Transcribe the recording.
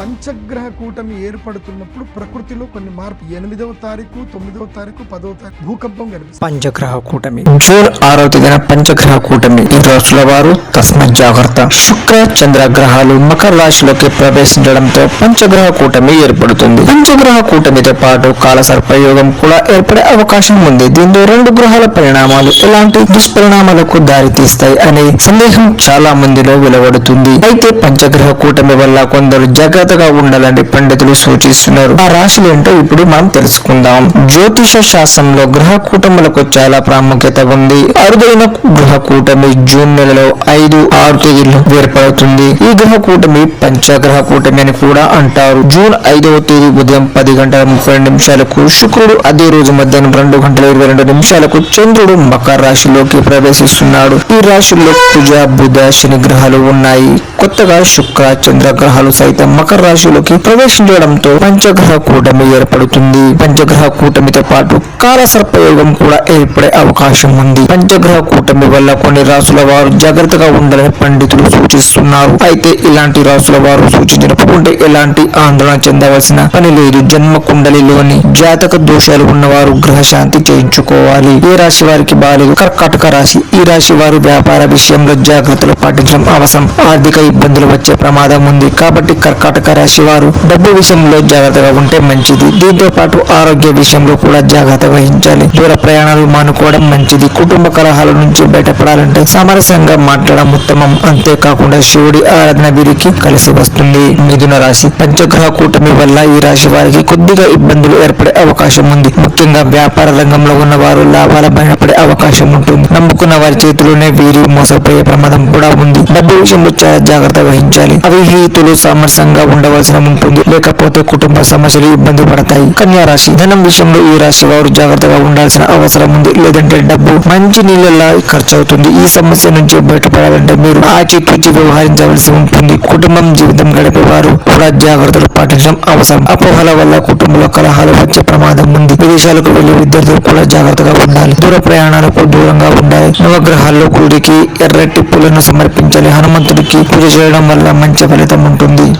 పంచగ్రహ కూటమి ఏర్పడుతున్నప్పుడు ప్రకృతిలో కొన్ని మార్పు. ఎనిమిదవ తారీఖు తొమ్మిదవ తారీఖు పదవ తారీఖు భూకంపం కనిపిస్తుంది పంచగ్రహ కూటమి. జూన్ ఆరో తేదీన పంచగ్రహ కూటమి. ఈ రాశుల వారు తస్మ జాగ్రత్త. శుక్ర చంద్ర గ్రహాలు మకర రాశిలోకి ప్రవేశించడంతో పంచగ్రహ కూటమి ఏర్పడుతుంది. పంచగ్రహ కూటమితో పాటు కాల సర్పయోగం కూడా ఏర్పడే అవకాశం ఉంది. దీంతో రెండు గ్రహాల పరిణామాలు ఎలాంటి దుష్పరిణామాలకు దారి తీస్తాయి అనే సందేహం చాలా మందిలో వెలువడుతుంది. అయితే పంచగ్రహ కూటమి వల్ల కొందరు జాగ్రత్తగా ఉండాలని పండితులు సూచిస్తున్నారు. ఆ రాశులు ఏంటో ఇప్పుడు మనం తెలుసుకుందాం. జ్యోతిష శాస్త్రంలో గ్రహ కూటములకు చాలా ప్రాముఖ్యత ఉంది. అరుదైన గ్రహ కూటమి జూన్ నెలలో ఐదు ఆరు తేదీలు ఏర్పడుతుంది. ఈ గ్రహ కూటమి పంచగ్రహ కూటమి అని కూడా అంటారు. జూన్ ఐదవ తేదీ ఉదయం పది గంటల ముప్పై రెండు నిమిషాలకు శుక్రుడు అదే రోజు మధ్యాహ్నం రెండు గంటల ఇరవై రెండు నిమిషాలకు చంద్రుడు మకర రాశిలోకి ప్రవేశిస్తున్నాడు. ఈ రాశిలో కుజ బుధ శని గ్రహాలు ఉన్నాయి. కొత్తగా శుక్ర చంద్ర గ్రహాలు సైతం మకర రాశిలోకి ప్రవేశించడంతో పంచగ్రహ కూటమి ఏర్పడుతుంది. పంచగ్రహ కూటమితో పాటు కాల సర్పయోగం కూడా ఏర్పడే అవకాశం ఉంది. పంచగ్రహ కూటమి వల్ల కొన్ని రాసుల వారు జాగ్రత్తగా ఉండాలని పండితులు సూచిస్తున్నారు. అయితే ఇలాంటి రాసుల వారు సూచించకుంటే ఎలాంటి ఆందోళన చెందవలసిన పని లేదు. జన్మ కుండలిలోని జాతక దోషాలు ఉన్నవారు గ్రహశాంతి చేయించుకోవాలి. ఏ రాశి వారికి బాలేదు? కర్కాటక రాశి. ఈ రాశి వారు వ్యాపార విషయంలో జాగ్రత్తలు పాటించడం అవసరం. ఆర్థిక ఇబ్బందులు వచ్చే ప్రమాదం ఉంది. కాబట్టి కర్కాటక రాశి వారు డబ్బు విషయంలో జాగ్రత్తగా ఉంటే మంచిది. దీంతో పాటు ఆరోగ్య విషయంలో కూడా జాగ్రత్త వహించాలి. దూర ప్రయాణాలు మానుకోవడం మంచిది. కుటుంబ కలహాల నుంచి బయటపడాలంటే సామరస్యంగా మాట్లాడడం ఉత్తమం. అంతేకాకుండా శివుడి ఆరాధన వీరికి కలిసి వస్తుంది. మిథున రాశి పంచగ్రహ కూటమి వల్ల ఈ రాశి వారికి కొద్దిగా ఇబ్బందులు ఏర్పడే అవకాశం ఉంది. ముఖ్యంగా వ్యాపార రంగంలో ఉన్న వారు లాభాల బయటపడే అవకాశం ఉంటుంది. నమ్ముకున్న వారి చేతిలోనే వీరి మోసపోయే ప్రమాదం కూడా ఉంది. డబ్బు విషయంలో చాలా జాగ్రత్త వహించాలి. అవిహితులు సామరస్యంగా ఉండవలసిన ఉంటుంది. లేకపోతే కుటుంబ సమస్యలు ఇబ్బంది పడతాయి. కన్యా రాశి ధనం విషయంలో ఈ రాశి వారు జాగ్రత్తగా ఉండాల్సిన అవసరం ఉంది. లేదంటే డబ్బు మంచి నీళ్ళలా ఖర్చు అవుతుంది ఈ సమస్య నుంచి బయటపడాలంటే మీరు ఆచితూచి వ్యవహరించవలసి ఉంటుంది. కుటుంబం జీవితం గడిపే వారు కూడా జాగ్రత్తలు పాటించడం అవసరం. అపోహల వల్ల కుటుంబంలో కలహాలు వచ్చే ప్రమాదం ఉంది. విదేశాలకు వెళ్ళే విద్యార్థులు కూడా జాగ్రత్తగా ఉండాలి. దూర ప్రయాణాలకు దూరంగా ఉండాలి. నవగ్రహాల్లో గుడికి ఎర్రటి పూలను సమర్పించాలి. హనుమంతుడికి పూజ చేయడం వల్ల మంచి ఫలితం ఉంటుంది.